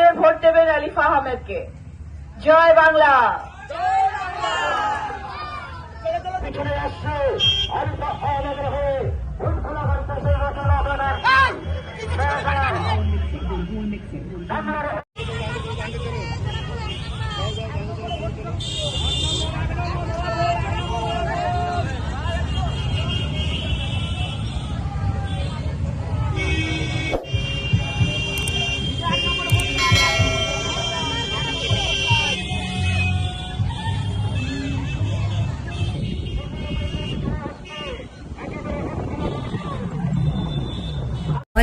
আলিফ আহমেদকে। জয় বাংলা। পিছনে আসছে আলিফা আহমেদের